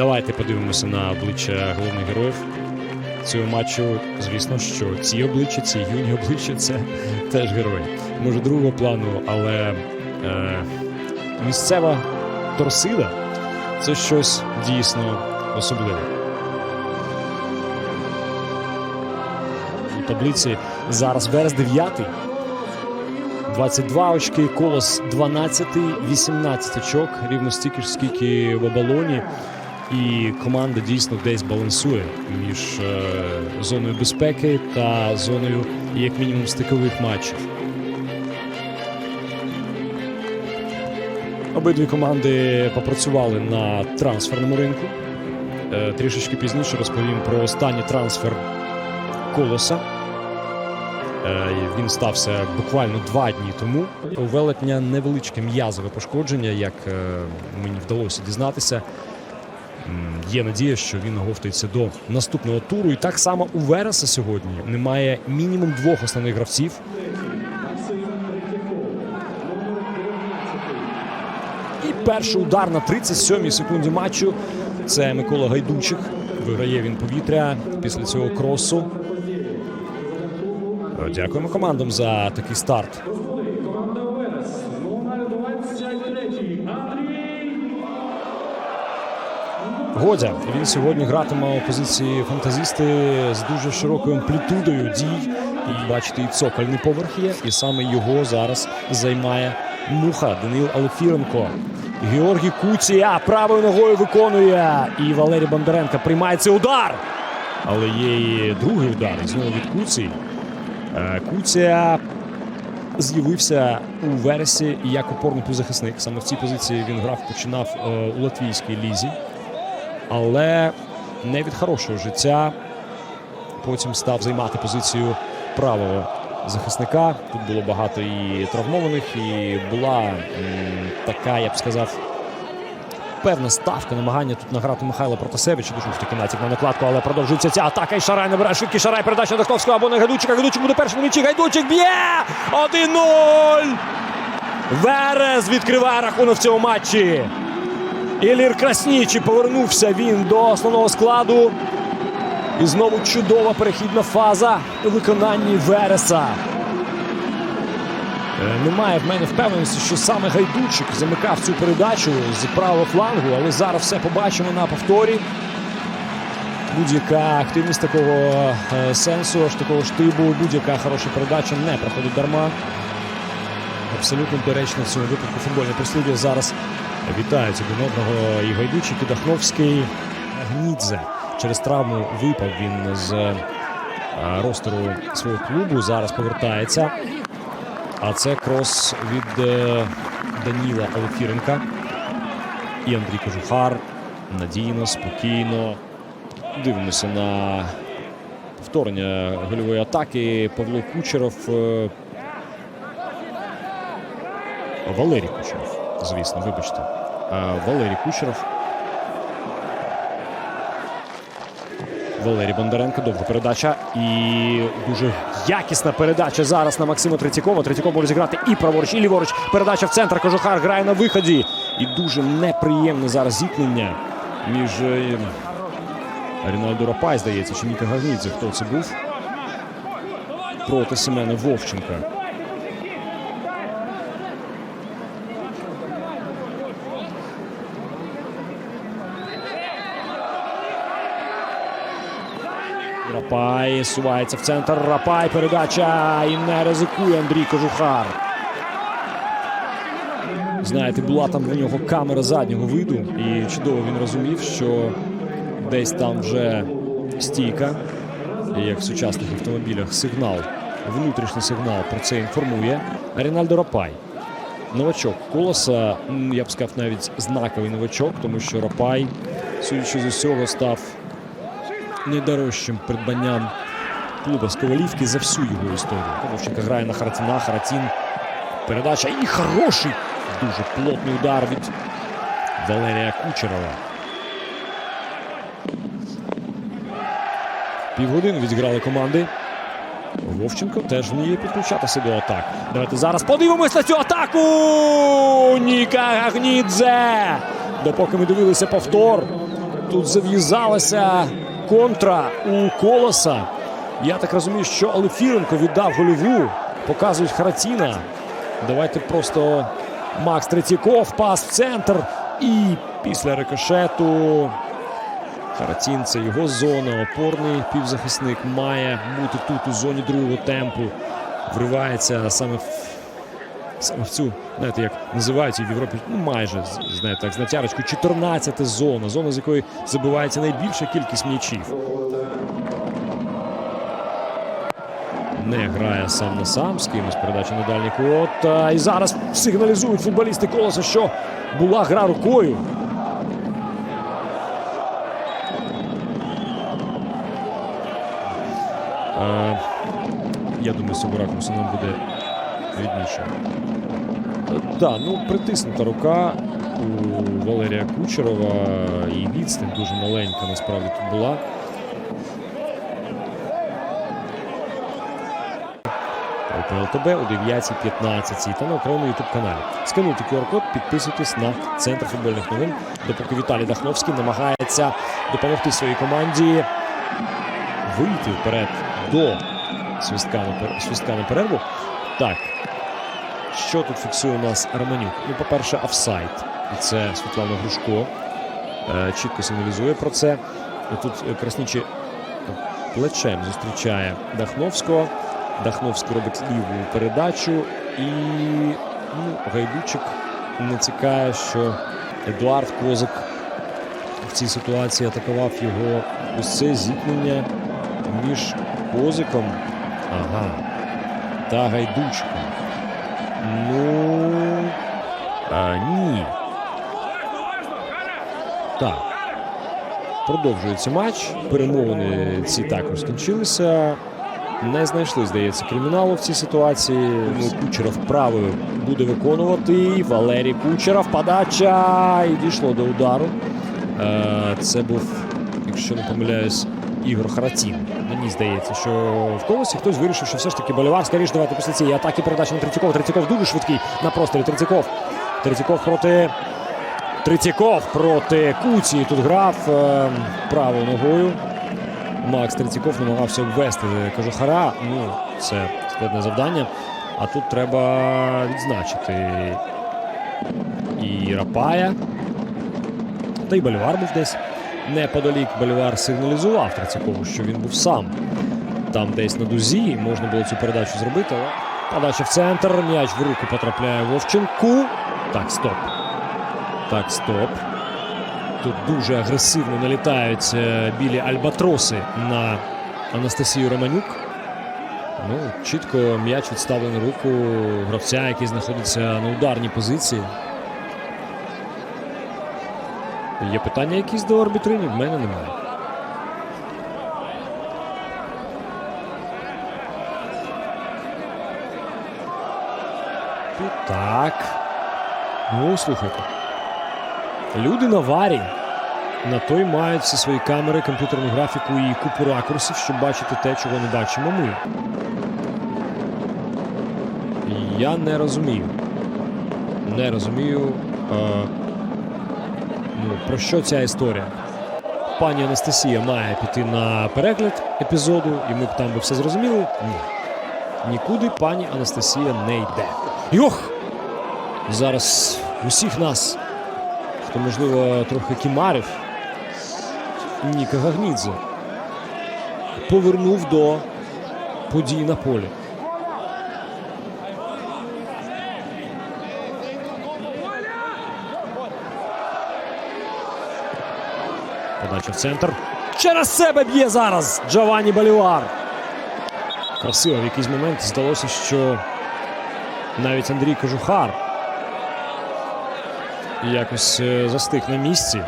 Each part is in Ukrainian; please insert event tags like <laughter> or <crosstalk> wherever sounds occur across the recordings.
Давайте подивимося на обличчя головних героїв цього матчу. Звісно, що ці обличчя, ці юні обличчя це теж герої. Може, другого плану, але е, місцева торсида це щось дійсно особливе. У таблиці зараз Верес 9. 22 очки, колос 12, 18 очок, рівно стільки ж, скільки в оболоні. І команда дійсно десь балансує між е, зоною безпеки та зоною, як мінімум, стикових матчів. Обидві команди попрацювали на трансферному ринку. Е, Трішечки пізніше розповім про останній трансфер колоса. Е, Він стався буквально два дні тому. У велетня невеличке м'язове пошкодження, як мені вдалося дізнатися. Є надія, що він оговтається до наступного туру. І так само у Вереса сьогодні немає мінімум двох основних гравців. І перший удар на 37-й секунді матчу. Це Микола Гайдучик. Виграє він повітря після цього кросу. Дякуємо командам за такий старт. Команда Верес, номер 23, Андрій Годя. Він сьогодні гратиме у позиції фантазісти з дуже широкою амплітудою дій. І бачите, і цокольний поверх є, і саме його зараз займає муха Данил Алефіренко. Георгій Куція правою ногою виконує. І Валерій Бондаренко приймає цей удар. Але є і другий удар. І знову від Куції. Е, Куція з'явився у вересі як опорний півзахисник. Саме в цій позиції він грав, починав е, у латвійській лізі але не від хорошого життя. Потім став займати позицію правого захисника. Тут було багато і травмованих, і була така, я б сказав, певна ставка, намагання тут награти Михайла Протасевича. Дуже такий натяк на накладку, але продовжується ця атака. І Шарай набирає швидкий Шарай. Передача на Дахновського або на Гайдучика. Гайдучик буде перший на м'ячі. Гайдучик б'є! 1-0! Верес відкриває рахунок в цьому матчі. Ілір Краснічі повернувся він до основного складу. І знову чудова перехідна фаза у виконанні Вереса. Е, Немає в мене впевненості, що саме Гайдучик замикав цю передачу з правого флангу, але зараз все побачимо на повторі. Будь-яка активність такого е, сенсу, такого штибу, будь-яка хороша передача не проходить дарма. Абсолютно доречно в цьому випадку футбольне прислів'я зараз вітають один одного і Гайдучик, і Дахновський. Гнідзе через травму випав він з е, ростеру свого клубу. Зараз повертається. А це крос від е, Даніла Олефіренка. І Андрій Кожухар. Надійно, спокійно. Дивимося на повторення гольової атаки. Павло Кучеров. е, Валерій Кучеров, звісно, вибачте. Валерій Кучеров. Валерій Бондаренко. Довга передача. І дуже якісна передача зараз на Максима Третьякова. Третьяков може зіграти і праворуч, і ліворуч. Передача в центр. Кожухар грає на виході. І дуже неприємне зараз зіткнення між е, Рінальдо Рапай, здається, чи Ніка Гагнідзе. Хто це був? Проти Семена Вовченка. Рапай сувається в центр. Рапай передача. І не ризикує Андрій Кожухар. Знаєте, була там у нього камера заднього виду, і чудово він розумів, що десь там вже стійка, як в сучасних автомобілях, сигнал, внутрішній сигнал про це інформує. Рінальдо Рапай. Новачок колоса, я б сказав, навіть знаковий новачок, тому що Рапай, судячи з усього, став найдорожчим придбанням клуба з Ковалівки за всю його історію. Вовченка грає на Харатіна. Харатін. Передача і хороший, дуже плотний удар від Валерія Кучерова. Півгодини відіграли команди. Вовченко теж вміє підключатися до атак. Давайте зараз подивимось на цю атаку. Ніка Гагнідзе. Допоки ми дивилися повтор. Тут зав'язалася контра у колоса. Я так розумію, що Олефіренко віддав гольову. Показують Харатіна. Давайте просто Макс Третьяков, пас в центр. І після рикошету Харатін це його зона. Опорний півзахисник має бути тут у зоні другого темпу. Вривається саме саме в цю, знаєте, як називають в Європі, ну майже знаєте, так, з натярочку 14 зона. Зона, з якої забивається найбільша кількість м'ячів. Не грає сам на сам з кимось передача на дальній кут. І зараз сигналізують футболісти колоса, що була гра рукою. Я думаю, з цього нам буде видніше. Так, ну притиснута рука у Валерія Кучерова. І відстань дуже маленька насправді тут була. ПЛТБ о 9.15 та на окремому ютуб каналі. Скануйте QR-код, підписуйтесь на центр футбольних новин. Допоки Віталій Дахновський намагається допомогти своїй команді вийти вперед до свистка на перерву. Так. Що тут фіксує у нас Романюк? Ну, по-перше, офсайд. І це Світлана Грушко. Е, чітко сигналізує про це. Тут е, Краснічі плечем зустрічає Дахновського. Дахновський робить ліву передачу. І ну, Гайдучик не цікає, що Едуард Козик в цій ситуації атакував його ось це зіткнення між Козиком ага, та Гайдучиком. Ну а, ні. Так. Продовжується матч. Перемовини ці також скінчилися. Не знайшли, здається, криміналу в цій ситуації. Ну, Кучеров правою буде виконувати. Валерій Кучеров. Подача. І дійшло до удару. Е, Це був, якщо не помиляюсь, Ігор Харатін. Мені здається, що в колосі хтось вирішив, що все ж таки Болівар. Скоріше давайте після цієї атаки передача на Третьякова. Третьяков дуже швидкий на просторі. Третьяков. Третьяков проти. Третьяков проти Куці. Тут грав е, правою ногою. Макс Третьяков намагався обвести Кажухара. Ну, це складне завдання. А тут треба відзначити і Рапая. Та й Болівар був десь. Неподалік Болівар сигналізував Третьякову, що він був сам. Там десь на дузі можна було цю передачу зробити, але подача в центр. М'яч в руку потрапляє Вовченку. Так, стоп. Так, стоп. Тут дуже агресивно налітають білі альбатроси на Анастасію Романюк. Ну, чітко м'яч відставлений руку гравця, який знаходиться на ударній позиції. Є питання якісь до арбітринів? В мене немає. Так. Ну, слухайте. Люди на варі. На той мають всі свої камери, комп'ютерну графіку і купу ракурсів, щоб бачити те, чого не бачимо ми. Я не розумію. Не розумію, е, ну, про що ця історія. Пані Анастасія має піти на перегляд епізоду, і ми б там би все зрозуміли. Ні. Нікуди пані Анастасія не йде. Йох! Зараз усіх нас, хто, можливо, трохи кімарів, Ніка Гагнідзе повернув до подій на полі. Подача в центр. Через себе б'є зараз Джованні Болівар. Красиво в якийсь момент здалося, що навіть Андрій Кожухар якось е, застиг на місці.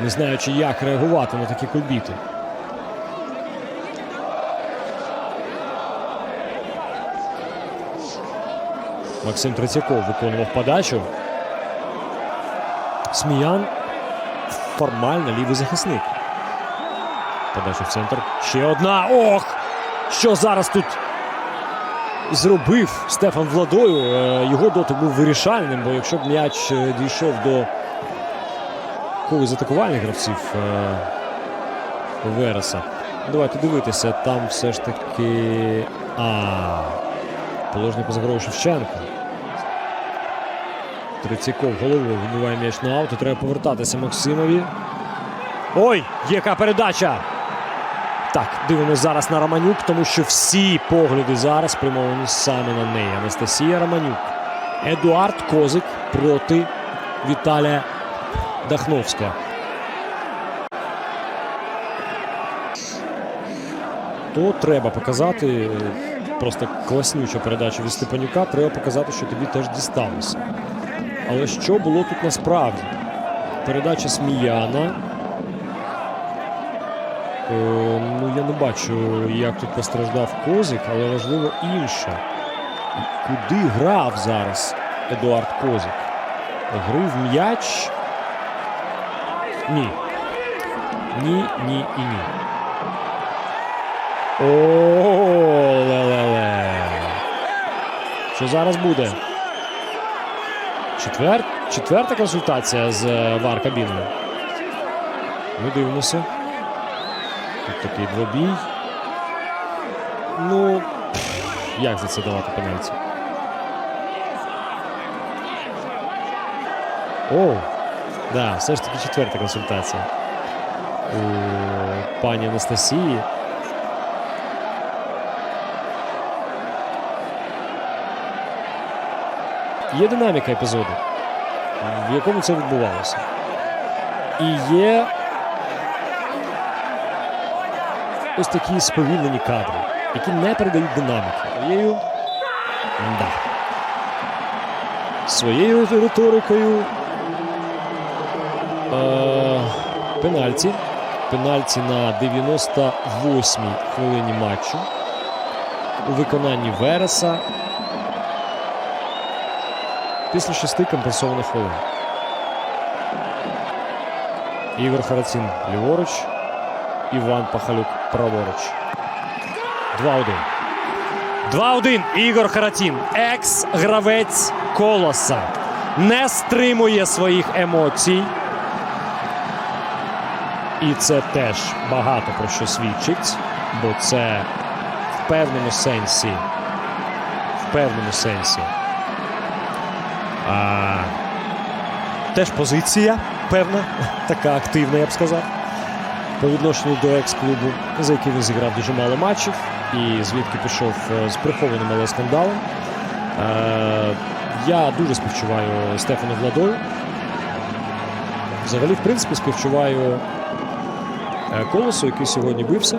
Не знаючи, як реагувати на такі кульбіти. Максим Третьяков виконував подачу. Сміян формально лівий захисник. Подача в центр. Ще одна. Ох! Що зараз тут зробив Стефан Владою? Е, Його дотик був вирішальним, бо якщо б м'яч е, дійшов до випадково з атакувальних гравців е, Вереса. Давайте дивитися, там все ж таки. А. Положення поза грою Шевченко. Триціков головою вибиває м'яч на аут. Треба повертатися Максимові. Ой, яка передача! Так, дивимося зараз на Романюк, тому що всі погляди зараз спрямовані саме на неї. Анастасія Романюк. Едуард Козик проти Віталія Дахновського. То треба показати. е, Просто класнюча передача від Степанюка. Треба показати, що тобі теж дісталося. Але що було тут насправді? Передача Сміяна. Е, ну, я не бачу, як тут постраждав Козик, але важливо інше. Куди грав зараз Едуард Козик? Грив м'яч. Ні. Ні, ні і ні. О, ле-ле-ле. Що зараз буде? Четвер... Четверта консультація з е, вар кабіною. Ми дивимося. Тут такий двобій. Ну, як за це давати пенальті? О, да, все ж таки четверта консультація. У пані Анастасії. Є динаміка епізоду, в якому це відбувалося. І є ось такі сповільнені кадри, які не передають динаміки. Своєю да. своєю риторикою. Е, пенальті. Пенальті на 98-й хвилині матчу. У виконанні Вереса. Після шести компенсованих хвилин. Ігор Харацін ліворуч. Іван Пахалюк праворуч. 2-1. 2-1. Ігор Харатін. Екс-гравець колоса. Не стримує своїх емоцій. І це теж багато про що свідчить, бо це в певному сенсі. В певному сенсі. А, теж позиція певна, <laughs> така активна, я б сказав по відношенню до екс-клубу, за який він зіграв дуже мало матчів, і звідки пішов е, з прихованим але скандалом. Е, я дуже співчуваю Стефану Владою. Взагалі, в принципі, співчуваю е, колосу, який сьогодні бився.